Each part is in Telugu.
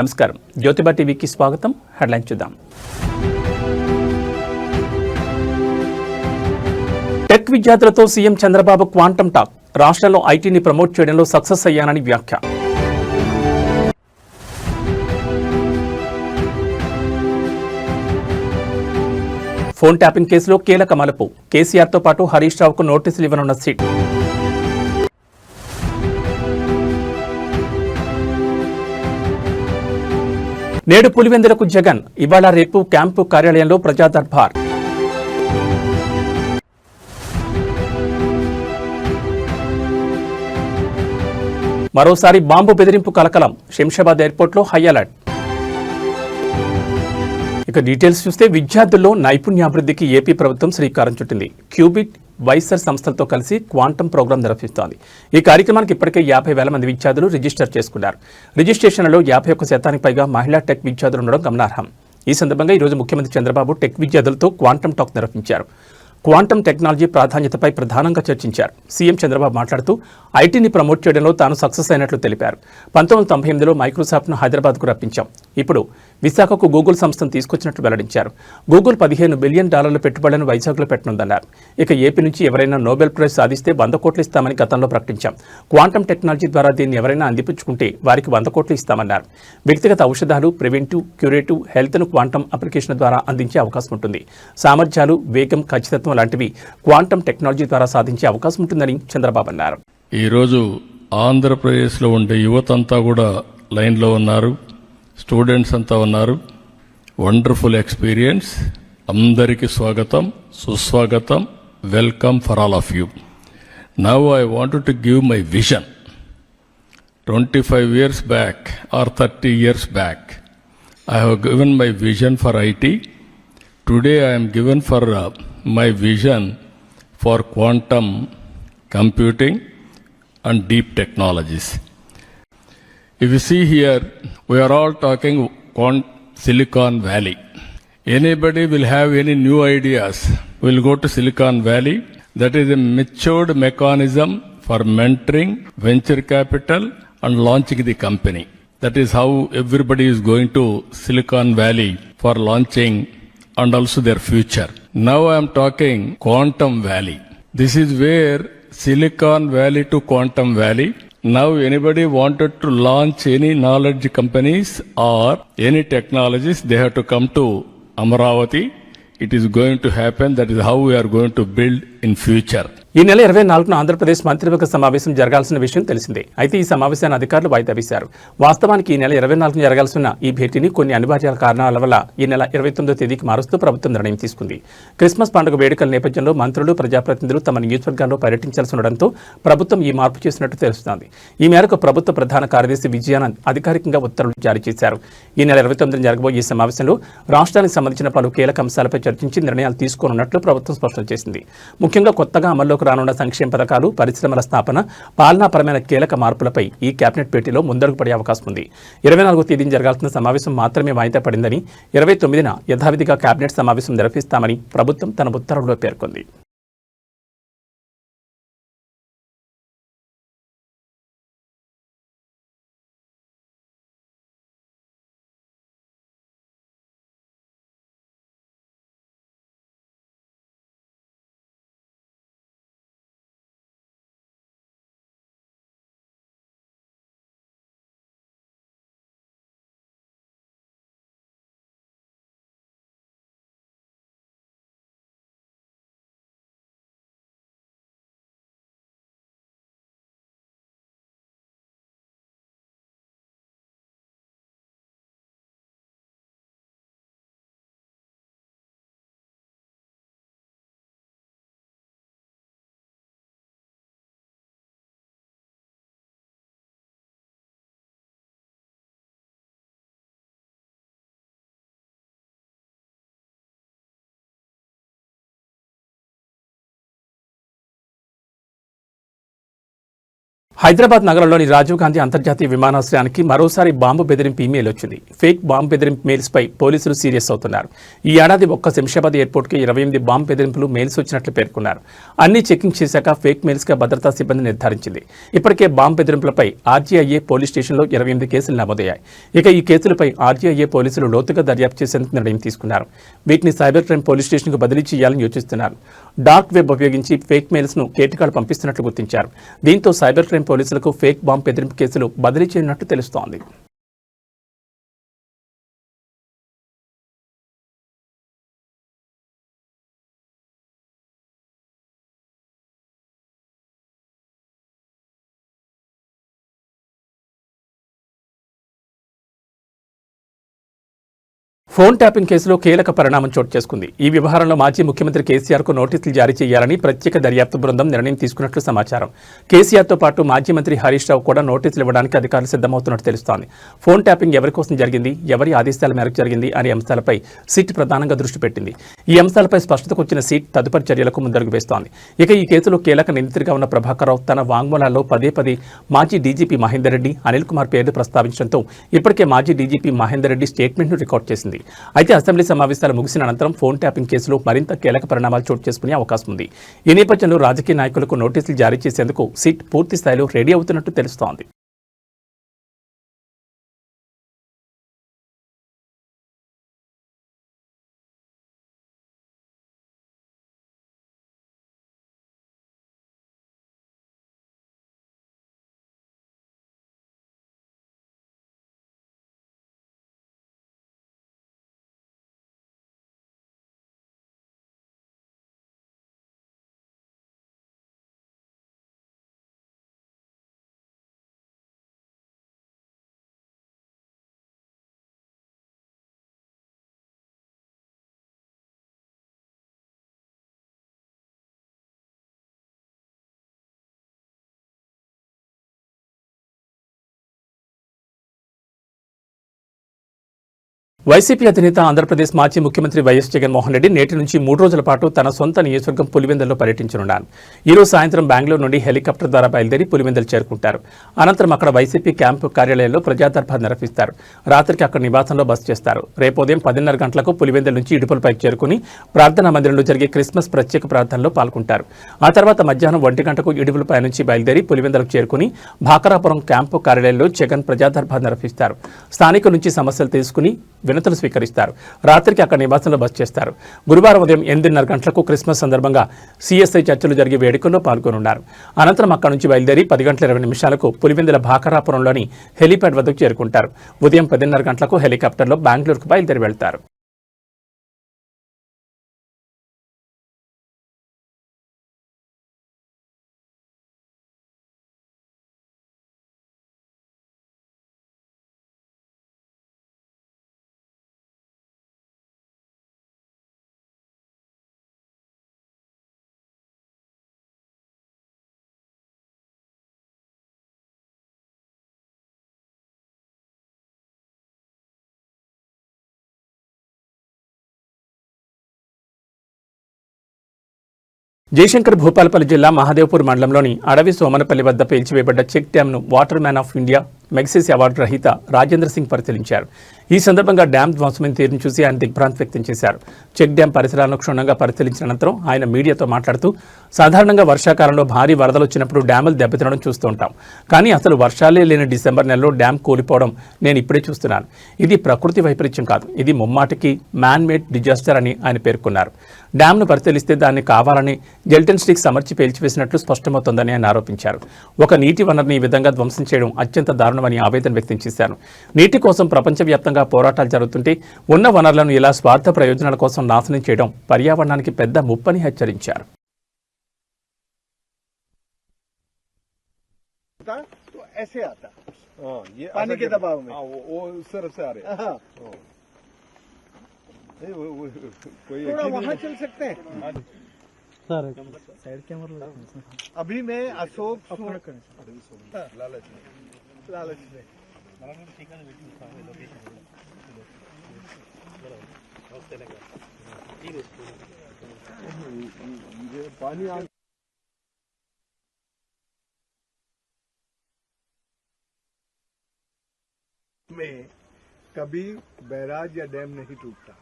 నమస్కారం. జ్యోతిబా టీవీకి స్వాగతం. హెడ్లైన్ చూద్దాం. టెక్ విద్యార్థులతో సీఎం చంద్రబాబు క్వాంటమ్ టాక్. రాష్ట్రంలో ఐటీని ప్రమోట్ చేయడంలో సక్సెస్ అయ్యానని వ్యాఖ్య. ఫోన్ ట్యాపింగ్ కేసులో కీలక మలుపు. కేసీఆర్తో పాటు హరీష్ రావుకు నోటీసులు ఇవ్వనున్న సీట్. నేడు పులివెందులకు జగన్ ఇవాళ రేపు క్యాంపు కార్యాలయంలో ప్రజా దర్బార్ మరోసారి బాంబు బెదిరింపు కలకలం శంషాబాద్ ఎయిర్పోర్ట్లో హై అలర్ట్. ఇక డీటెయిల్స్ చూస్తే విద్యార్థుల్లో నైపుణ్యాభివృద్ధికి ఏపీ ప్రభుత్వం శ్రీకారం చుట్టింది. క్యూబిట్ వైసర్ సంస్థలతో కలిసి క్వాంటమ్ ప్రోగ్రాం నిర్వహిస్తోంది. ఈ కార్యక్రమానికి ఇప్పటికే యాభై వేల మంది విద్యార్థులు రిజిస్టర్ చేసుకున్నారు. రిజిస్ట్రేషన్లలో యాభై ఒక్క శాతానికి పైగా మహిళా టెక్ విద్యార్థులు ఉండడం గమనార్హం. ఈ సందర్భంగా ఈరోజు ముఖ్యమంత్రి చంద్రబాబు టెక్ విద్యార్థులతో క్వాంటమ్ టాక్ నిర్వహించారు. క్వాంటమ్ టెక్నాలజీ ప్రాధాన్యతపై ప్రధానంగా చర్చించారు. సీఎం చంద్రబాబు మాట్లాడుతూ ఐటీని ప్రమోట్ చేయడంలో తాను సక్సెస్ అయినట్లు తెలిపారు. పంతొమ్మిది వందల తొంభై ఎనిమిదిలో మైక్రోసాఫ్ట్ను హైదరాబాద్కు రప్పించాం. ఇప్పుడు విశాఖకు గూగుల్ సంస్థను తీసుకొచ్చినట్లు వెల్లడించారు. గూగుల్ పదిహేను బిలియన్ డాలర్ల పెట్టుబడులను వైజాగ్లో పెట్టనుందన్నారు. ఇక ఏపీ నుంచి ఎవరైనా నోబెల్ ప్రైజ్ సాధిస్తే వంద కోట్లు ఇస్తామని గతంలో ప్రకటించాం. క్వాంటమ్ టెక్నాలజీ ద్వారా దీన్ని ఎవరైనా అందిపుచ్చుకుంటే వారికి వంద కోట్లు ఇస్తామన్నారు. వ్యక్తిగత ఔషధాలు ప్రివెంటివ్ క్యూరేటివ్ హెల్త్ను క్వాంటమ్ అప్లికేషన్ ద్వారా అందించే అవకాశం ఉంటుంది. సామర్థ్యాలు వేగం ఖచ్చితత్వం లాంటివి క్వాంటమ్ టెక్నాలజీ ద్వారా సాధించే అవకాశం ఉంటుందని చంద్రబాబు అన్నారు. ఈరోజు ఆంధ్రప్రదేశ్లో ఉండే యువత అంతా కూడా లైన్లో ఉన్నారు. స్టూడెంట్స్ అంతా ఉన్నారు వండర్ఫుల్ ఎక్స్పీరియన్స్ అందరికీ స్వాగతం సుస్వాగతం welcome for all of you now I want to give my vision twenty five years back or thirty years back I have given my vision for IT Today I am given for uh, my vision for quantum computing and deep technologies. if you see here, we are all talking on Silicon Valley. Anybody will have any new ideas, will go to Silicon Valley. That is a matured mechanism for mentoring venture capital and launching the company. That is how everybody is going to Silicon Valley for launching and also their future. Now I am talking Quantum Valley. This is where Silicon Valley to Quantum Valley. Now anybody wanted to launch any knowledge companies or any technologies, they have to come to Amaravati. It is going to happen. That is how we are going to build in future. ఈ నెల ఇరవై నాలుగున ఆంధ్రప్రదేశ్ మంత్రివర్గ సమావేశం జరగాల్సిన విషయం తెలిసిందే. అయితే ఈ సమావేశాన్ని అధికారులు వాయిదా వేశారు. వాస్తవానికి ఈ నెల ఇరవై నాలుగున జరగాల్సిన ఈ భేటీని కొన్ని అనివార్య కారణాల వల్ల ఈ నెల ఇరవై తొమ్మిదో తేదీకి మారుస్తూ ప్రభుత్వం నిర్ణయం తీసుకుంది. క్రిస్మస్ పండుగ వేడుకల నేపథ్యంలో మంత్రులు ప్రజాప్రతినిధులు తమ నియోజకవర్గాల్లో పర్యటించాల్సి ఉండడంతో ప్రభుత్వం ఈ మార్పు చేసినట్టు తెలుస్తోంది. ఈ మేరకు ప్రభుత్వ ప్రధాన కార్యదర్శి విజయానంద్ అధికారికంగా ఉత్తర్వులు జారీ చేశారు. ఈ నెల ఇరవై తొమ్మిదిన జరగబోయే ఈ సమావేశంలో రాష్ట్రానికి సంబంధించిన పలు కీలక అంశాలపై చర్చించి నిర్ణయాలు తీసుకోనున్నట్లు ప్రభుత్వం స్పష్టం చేసింది. ముఖ్యంగా కొత్తగా అమల్లోకి రానున్న సంక్షేమ పథకాలు పరిశ్రమల స్థాపన పాలనాపరమైన కీలక మార్పులపై ఈ కేబినెట్ భేటీలో ముందడుగు పడే అవకాశం ఉంది. ఇరవై నాలుగో తేదీన జరగాల్సిన సమావేశం మాత్రమే వాయిదా పడిందని ఇరవై తొమ్మిదిన యథావిధిగా కేబినెట్ సమావేశం నిర్వహిస్తామని ప్రభుత్వం తన ఉత్తర్వులో పేర్కొంది. హైదరాబాద్ నగరంలోని రాజీవ్ గాంధీ అంతర్జాతీయ విమానాశ్రయానికి మరోసారి బాంబు బెదిరింపు ఇమెయిల్ వచ్చింది. ఫేక్ బాంబు బెదిరింపు మెయిల్స్ పై పోలీసులు సీరియస్ అవుతున్నారు. ఈ ఏడాది ఒక్క శంషాబాద్ ఎయిర్పోర్ట్కి ఇరవై ఎనిమిది బాంబు బెదిరింపులు మెయిల్స్ వచ్చినట్లు పేర్కొన్నారు. అన్ని చెకింగ్ చేశాక ఫేక్ మెయిల్స్గా భద్రతా సిబ్బంది నిర్ధారించింది. ఇప్పటికే బాంబు బెదిరింపులపై ఆర్జీఐఏ పోలీస్ స్టేషన్లో ఇరవై ఎనిమిది కేసులు నమోదయ్యాయి. ఇక ఈ కేసులపై ఆర్జీఐఏ పోలీసులు లోతుగా దర్యాప్తు చేసేందుకు నిర్ణయం తీసుకున్నారు. వీటిని సైబర్ క్రైమ్ పోలీస్ స్టేషన్కు బదిలీ చేయాలని యోచిస్తున్నారు. డార్క్ వెబ్ ఉపయోగించి ఫేక్ మెయిల్స్ను కేటికాలు పంపిస్తున్నట్లు గుర్తించారు. దీంతో సైబర్ క్రైమ్ పోలీసులకు ఫేక్ బాంబ్ బెదిరింపు కేసులు బదిలీ చేయనున్నట్టు తెలుస్తోంది. ఫోన్ ట్యాపింగ్ కేసులో కీలక పరిణామం చోటు చేసుకుంది. ఈ వ్యవహారంలో మాజీ ముఖ్యమంత్రి కేసీఆర్కు నోటీసులు జారీ చేయాలని ప్రత్యేక దర్యాప్తు బృందం నిర్ణయం తీసుకున్నట్లు సమాచారం. కేసీఆర్తో పాటు మాజీ మంత్రి హరీష్ రావు కూడా నోటీసులు ఇవ్వడానికి అధికారులు సిద్ధమవుతున్నట్టు తెలుస్తోంది. ఫోన్ ట్యాపింగ్ ఎవరి కోసం జరిగింది ఎవరి ఆదేశాల మేరకు జరిగింది అనే అంశాలపై సిట్ ప్రధానంగా దృష్టి పెట్టింది. ఈ అంశాలపై స్పష్టతకు వచ్చిన సీట్ తదుపరి చర్యలకు ముందడుగు వేస్తోంది. ఇక ఈ కేసులో కీలక నిందితుడిగా ఉన్న ప్రభాకర్ రావు తన వాంగ్మూలాల్లో పదే పదే మాజీ డీజీపీ మహేందర్ రెడ్డి అనిల్ కుమార్ పేర్లు ప్రస్తావించడంతో ఇప్పటికే మాజీ డీజీపీ మహేందర్ రెడ్డి స్టేట్మెంట్ను రికార్డ్ చేసింది. అయితే అసెంబ్లీ సమావేశాలు ముగిసిన అనంతరం ఫోన్ ట్యాపింగ్ కేసులో మరింత కీలక పరిణామాలు చోటు చేసుకునే అవకాశం ఉంది. ఈ నేపథ్యంలో రాజకీయ నాయకులకు నోటీసులు జారీ చేసేందుకు సిట్ పూర్తి స్థాయిలో రెడీ అవుతున్నట్టు తెలుస్తోంది. వైసీపీ అధినేత ఆంధ్రప్రదేశ్ మాజీ ముఖ్యమంత్రి వైఎస్ జగన్మోహన్ రెడ్డి నేటి నుంచి మూడు రోజుల పాటు తన సొంత నియోజకవర్గం పులివెందుల్లో పర్యటించనున్నారు. ఈ రోజు సాయంత్రం బెంగళూరు నుండి హెలికాప్టర్ ద్వారా బయలుదేరి పులివెందులు చేరుకుంటారు. అనంతరం అక్కడ వైసీపీ క్యాంపు కార్యాలయంలో ప్రజాదర్భ నిర్వహిస్తారు. రాత్రికి అక్కడ నివాసంలో బస చేస్తారు. రేపు ఉదయం పదిన్నర గంటలకు పులివెందుల నుంచి ఇడుపులపైకి చేరుకుని ప్రార్థనా మందిరంలో జరిగే క్రిస్మస్ ప్రత్యేక ప్రార్థనలో పాల్గొంటారు. ఆ తర్వాత మధ్యాహ్నం ఒంటి గంటకు ఇడుపులపై నుంచి బయలుదేరి పులివెందులకు చేరుకుని భాకరాపురం క్యాంపు కార్యాలయంలో జగన్ ప్రజాదర్భ నిర్వహిస్తారు. స్థానికుల నుంచి సమస్యలు తీసుకుని వినతులు స్వీకరిస్తారు. రాత్రికి అక్కడ నివాసంలో బస చేస్తారు. గురువారం ఉదయం ఎనిమిదిన్నర గంటలకు క్రిస్మస్ సందర్భంగా సిఎస్ఐ చర్చలు జరిగే వేడుకల్లో పాల్గొనున్నారు. అనంతరం అక్కడ నుంచి బయలుదేరి పది గంటల ఇరవై నిమిషాలకు పులివెందుల భాకరాపురంలోని హెలీప్యాడ్ వద్దకు చేరుకుంటారు. ఉదయం పదిన్నర గంటలకు హెలికాప్టర్లో బెంగళూరుకు బయలుదేరి వెళ్తారు. జయశంకర్ భూపాలపల్లి జిల్లా మహదేవ్పూర్ మండలంలోని అడవి సోమనపల్లి వద్ద పేల్చివేయబడ్డ check డ్యాంను water man of India Magsaysay award రహిత రాజేంద్ర సింగ్ పరిశీలించారు. ఈ సందర్భంగా డ్యాం ధ్వంసమైన తీరును చూసి ఆయన దిగ్భ్రాంతి వ్యక్తం చేశారు. చెక్ డ్యాం పరిసరాలను క్షుణ్ణంగా పరిశీలించిన అనంతరం ఆయన మీడియాతో మాట్లాడుతూ సాధారణంగా వర్షాకాలంలో భారీ వరదలు వచ్చినప్పుడు డ్యాములు దెబ్బతినడం చూస్తూ ఉంటాం. కానీ అసలు వర్షాలే లేని డిసెంబర్ నెలలో డ్యాం కూలిపోవడం నేను ఇప్పుడే చూస్తున్నాను. ఇది ప్రకృతి వైపరీత్యం కాదు. ఇది ముమ్మాటికి మ్యాన్ మేడ్ డిజాస్టర్ అని ఆయన పేర్కొన్నారు. డ్యాంను పరిశీలిస్తే దాన్ని కావాలని జెల్టన్ స్టిక్స్ అమర్చి పేల్చివేసినట్లు స్పష్టమవుతోందని ఆయన ఆరోపించారు. ఒక నీటి వనరుని ఈ విధంగా ధ్వంసం చేయడం అత్యంత దారుణమని ఆవేదన వ్యక్తం చేశారు నీటి కోసం ప్రపంచవ్యాప్తంగా పోరాటాలు జరుగుతుంటే ఉన్న వనరులను ఇలా స్వార్థ ప్రయోజనాల కోసం నాశనం చేయడం పర్యావరణానికి పెద్ద ముప్పని హెచ్చరించారు था तो ऐसे आता हाँ, ये पानी ऐसा के गिर- दबाव में। हाँ, वो, वो उस तरफ से आ रहे हैं हाँ, नहीं, वो, वो, कोई थोड़ा यकीन वहाँ नहीं- चल सकते हैं अभी मैं अशोक सु- हाँ, लालच नहीं लालच में कभी बैराज या डैम नहीं टूटता।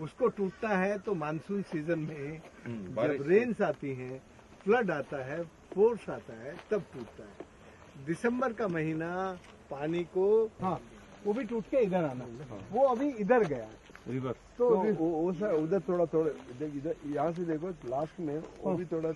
उसको टूटता है तो मानसून सीज़न में हम्म, जब रेन्स आती हैं फ्लड आता है फोर्स आता है तब टूटता है। दिसंबर का महीना पानी को हाँ वो भी टूट के इधर आना। वो अभी इधर गया। रिवर्स। तो तो वो वो सर उधर थोड़ा थोड़ा इधर इधर यहाँ से देखो लास्ट में वो भी थोड़ा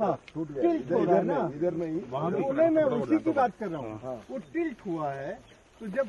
हाँ, टूट गया। इधर में इधर नहीं मैं उसी की बात कर रहा हूँ। हाँ। वो टिल्ट हुआ है तो जब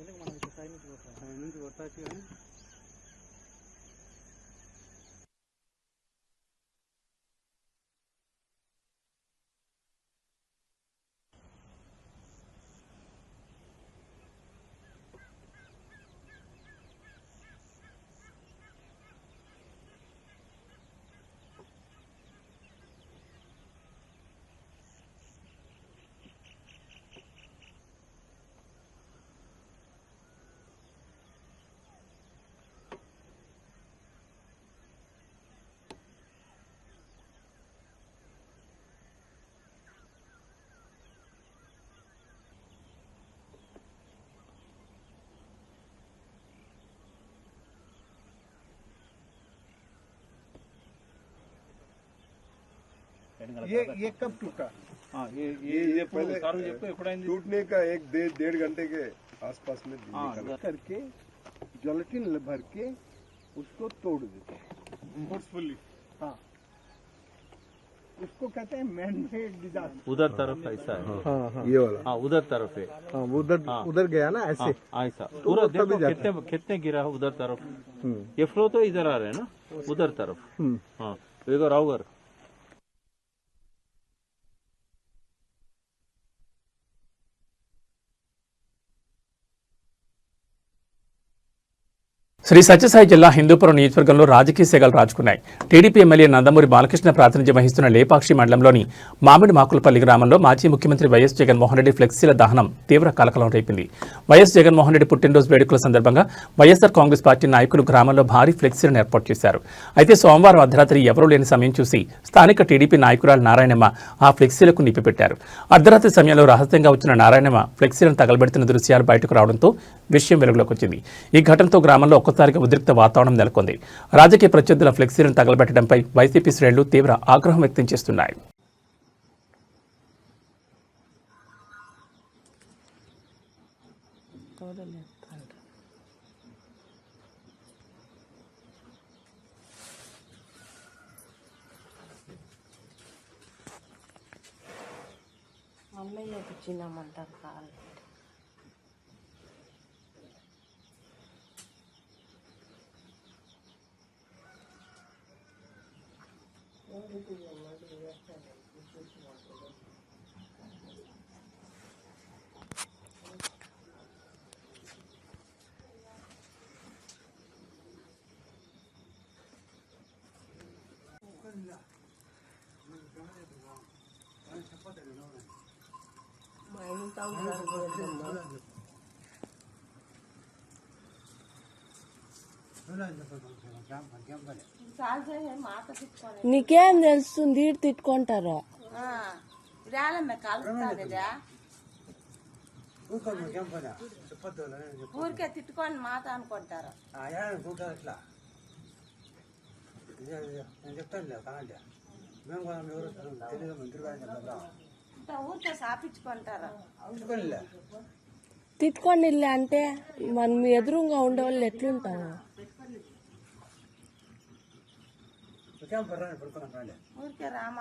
నువ్వు కింద దిగాలి పై నుంచి కొట్టచ్చు కానీ ये ये कब टूटा? ये ये पहले टूटने का एक डेढ़ डेढ़ घंटे के आसपास में निकला करके जोलेटिन भर के उसको तोड़ देते हैं। फोर्सफुली हाँ। उसको कहते हैं मैन मेड डिजास्टर उधर तरफ़ ऐसा है। ये वाला। हाँ उधर तरफ़ है। हाँ उधर उधर गया ना ऐसे? हाँ ऐसा। पूरा देखो कितने कितने गिरा है उधर तरफ़। ये फ्लो तो इधर आ रहे हैं ना? उधर तरफ़। हाँ इधर राउगर శ్రీ సత్యసాయి జిల్లా హిందూపురం నియోజకవర్గంలో రాజకీయ సెగలు రాజుకున్నాయి. టీడీపీ ఎమ్మెల్యే నందమూరి బాలకృష్ణ ప్రాతినిధ్యం వహిస్తున్న లేపాక్షి మండలంలోని మామిడి మాకులపల్లి గ్రామంలో మాజీ ముఖ్యమంత్రి వైఎస్ జగన్మోహన్ రెడ్డి ఫ్లెక్సీల దహనం తీవ్ర కలకలం రేపింది. వైఎస్ జగన్మోహన్ రెడ్డి పుట్టినరోజు వేడుకల సందర్భంగా వైఎస్ఆర్ కాంగ్రెస్ పార్టీ నాయకులు గ్రామంలో భారీ ఫ్లెక్సీలను ఏర్పాటు చేశారు. అయితే సోమవారం అర్ధరాత్రి ఎవరూ లేని సమయం చూసి స్థానిక టీడీపీ నాయకురాలు నారాయణమ్మ ఆ ఫ్లెక్సీలకు నిప్పిపెట్టారు. అర్ధరాత్రి సమయంలో రహస్యంగా వచ్చిన నారాయణమ్మ ఫ్లెక్సీలను తగలబెడుతున్న దృశ్యాలు బయటకు రావడంతో విషయం వెలుగులోకి వచ్చింది. ఈ ఘటనతో గ్రామంలో ఒక్కసారిగా ఉద్రిక్త వాతావరణం నెలకొంది. రాజకీయ ప్రత్యర్థుల ఫ్లెక్సీలను తగలబెట్టడంపై వైసీపీ శ్రేణులు తీవ్ర ఆగ్రహం వ్యక్తం చేస్తున్నాయి. అన్నయ్యకి చిన్నమ్మంటారు కాలు. నీకేం తెలుస్తుంది ఈడు తిట్టుకుంటారు రాలమ్మ కలుపుతాదిరా ఊరికే తిట్టుకొని మాట అనుకుంటారు ఇంత ఊరికే సాపించుకుంటారు. తిట్టుకొని ఇల్లే అంటే మనం ఎదురుగా ఉండే వాళ్ళు ఎట్లుంటాము ఊరికే రామ